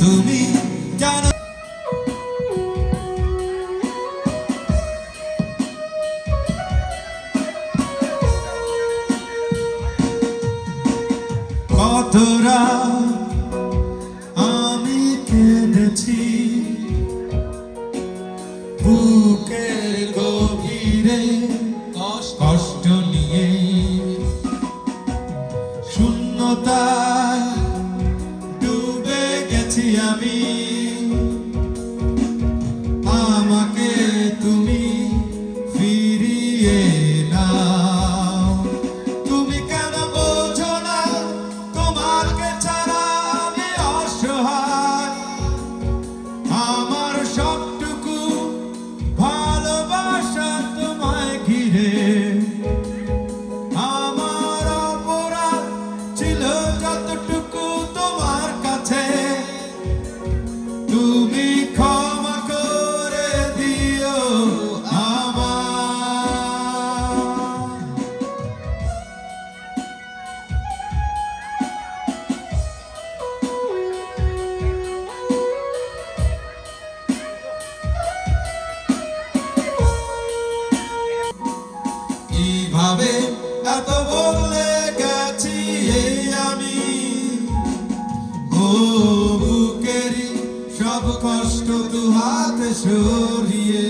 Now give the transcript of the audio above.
তুমি কেন কত রাত আমি কেঁদেছি বুকের গভীরে yeah. কীভাবে এত বললে গেছি এই আমি। ও বুকেরি সব কষ্ট দু হাতে সরিয়ে।